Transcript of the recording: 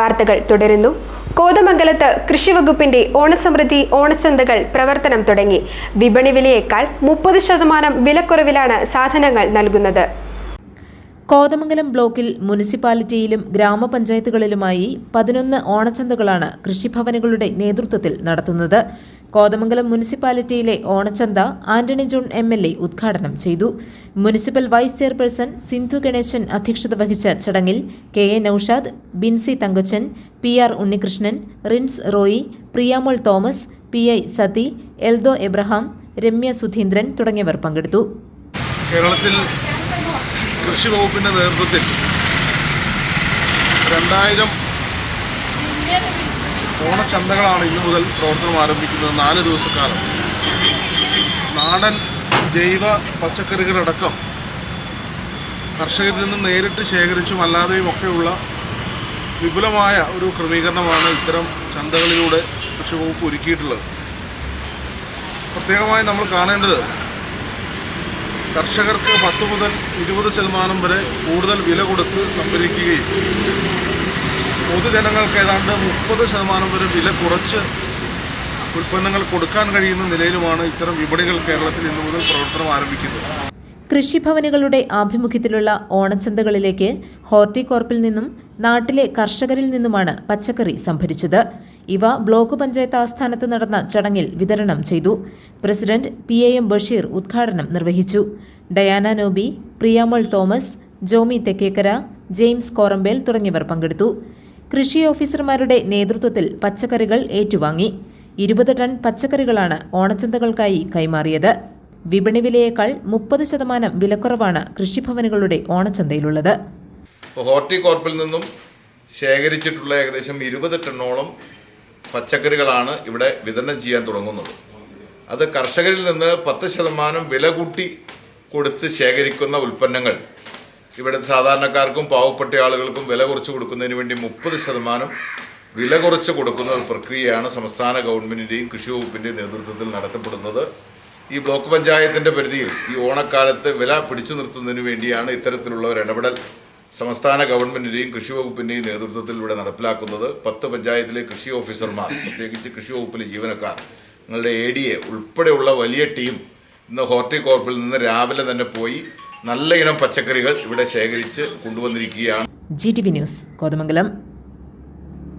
വാർത്തകൾ തുടരുന്നു. കോതമംഗലത്ത് കൃഷിവകുപ്പിന്റെ ഓണസമൃദ്ധി ഓണച്ചന്തകൾ പ്രവർത്തനം തുടങ്ങി. വിപണി വിലയേക്കാൾ മുപ്പത് ശതമാനം വിലക്കുറവിലാണ് സാധനങ്ങൾ നൽകുന്നത്. കോതമംഗലം ബ്ലോക്കിൽ മുനിസിപ്പാലിറ്റിയിലും ഗ്രാമപഞ്ചായത്തുകളിലുമായി പതിനൊന്ന് ഓണച്ചന്തകളാണ് കൃഷിഭവനുകളുടെ നേതൃത്വത്തിൽ നടത്തുന്നത്. കോതമംഗലം മുനിസിപ്പാലിറ്റിയിലെ ഓണച്ചന്ത Antony John M L A ഉദ്ഘാടനം ചെയ്തു. Municipal vice chairperson Sindhu Ganesan അധ്യക്ഷത വഹിച്ച ചടങ്ങിൽ K A Noushad Binsy Thankachan P R Unnikrishnan Rins Roy Priyamol Thomas P I Sathi Eldho Abraham Ramya Sudheendran തുടങ്ങിയവർ പങ്കെടുത്തു. കേരളത്തിൽ കൃഷി വകുപ്പിന്റെ നേതൃത്വത്തിൽ രണ്ടായിരം ഓണച്ചന്തകളാണ് ഇന്നു മുതൽ പ്രവർത്തനം ആരംഭിക്കുന്നത് നാല് ദിവസക്കാലം. നാടൻ ജൈവ പച്ചക്കറികളടക്കം കർഷകരിൽ നിന്നും നേരിട്ട് ശേഖരിച്ചും അല്ലാതെയും ഒക്കെയുള്ള വിപുലമായ ഒരു ക്രമീകരണമാണ് ഇത്തരം ചന്തകളിലൂടെ കൃഷി വകുപ്പ് ഒരുക്കിയിട്ടുള്ളത്. പ്രത്യേകമായി നമ്മൾ കാണേണ്ടത് കർഷകർക്ക് പത്ത് മുതൽ ഇരുപത് ശതമാനം വരെ കൂടുതൽ വില കൊടുത്ത് സംഭരിക്കുകയും പൊതുജനങ്ങൾക്ക് ഏതാണ്ട് മുപ്പത് ശതമാനം വരെ വില കുറച്ച് ഉൽപ്പന്നങ്ങൾ കൊടുക്കാൻ കഴിയുന്ന നിലയിലുമാണ് ഇത്തരം വിപണികൾ കേരളത്തിൽ ഇന്നു മുതൽ പ്രവർത്തനം ആരംഭിക്കുന്നത്. കൃഷിഭവനുകളുടെ ആഭിമുഖ്യത്തിലുള്ള ഓണച്ചന്തകളിലേക്ക് ഹോർട്ടികോർപ്പിൽ നിന്നും നാട്ടിലെ കർഷകരിൽ നിന്നുമാണ് പച്ചക്കറി സംഭരിച്ചത്. ഇവ ബ്ലോക്ക് പഞ്ചായത്ത് ആസ്ഥാനത്ത് നടന്ന ചടങ്ങിൽ വിതരണം ചെയ്തു. President P A M Basheer ഉദ്ഘാടനം നിർവഹിച്ചു. ഡയാന നോബി പ്രിയാമോൾ തോമസ് ജോമി തെക്കേക്കര ജെയിംസ് കോറമ്പേൽ തുടങ്ങിയവർ പങ്കെടുത്തു. കൃഷി ഓഫീസർമാരുടെ നേതൃത്വത്തിൽ പച്ചക്കറികൾ ഏറ്റുവാങ്ങി. ഇരുപത് ടൺ പച്ചക്കറികളാണ് ഓണച്ചന്തകൾക്കായി കൈമാറിയത്. വിപണി വിലയേക്കാൾ മുപ്പത് ശതമാനം വിലക്കുറവാണ് കൃഷിഭവനുകളുടെ ഓണച്ചന്തയിലുള്ളത്. ഹോർട്ടികോർപ്പിൽ നിന്നും ശേഖരിച്ചിട്ടുള്ള ഏകദേശം ഇരുപത് ടണ്ണോളം പച്ചക്കറികളാണ് ഇവിടെ വിതരണം ചെയ്യാൻ തുടങ്ങുന്നത്. അത് കർഷകരിൽ നിന്ന് പത്ത് ശതമാനം വില കൂട്ടി കൊടുത്ത് ശേഖരിക്കുന്ന ഉൽപ്പന്നങ്ങൾ ഇവിടെ സാധാരണക്കാർക്കും പാവപ്പെട്ട ആളുകൾക്കും വില കുറച്ച് കൊടുക്കുന്നതിന് വേണ്ടി മുപ്പത് ശതമാനം വില കുറച്ച് കൊടുക്കുന്ന ഒരു പ്രക്രിയയാണ് സംസ്ഥാന ഗവൺമെന്റിന്റെയും കൃഷി വകുപ്പിന്റെയും നേതൃത്വത്തിൽ നടത്തപ്പെടുന്നത്. ഈ ബ്ലോക്ക് പഞ്ചായത്തിന്റെ പരിധിയിൽ ഈ ഓണക്കാലത്ത് വില പിടിച്ചു നിർത്തുന്നതിന് വേണ്ടിയാണ് ഇത്തരത്തിലുള്ള ഒരു ഇടപെടൽ സംസ്ഥാന ഗവൺമെന്റിന്റെയും കൃഷി വകുപ്പിന്റെയും നേതൃത്വത്തിൽ ഇവിടെ നടപ്പിലാക്കുന്നത്. പത്ത് പഞ്ചായത്തിലെ കൃഷി ഓഫീസർമാർ പ്രത്യേകിച്ച് കൃഷി വകുപ്പിലെ ജീവനക്കാർ നിങ്ങളുടെ എ ഡി എ ഉൾപ്പെടെയുള്ള വലിയ ടീം ഇന്ന് ഹോർട്ടികോർപ്പിൽ നിന്ന് രാവിലെ തന്നെ പോയി നല്ല ഇനം പച്ചക്കറികൾ ഇവിടെ ശേഖരിച്ച് കൊണ്ടുവന്നിരിക്കുകയാണ്. G T V News Kothamangalam.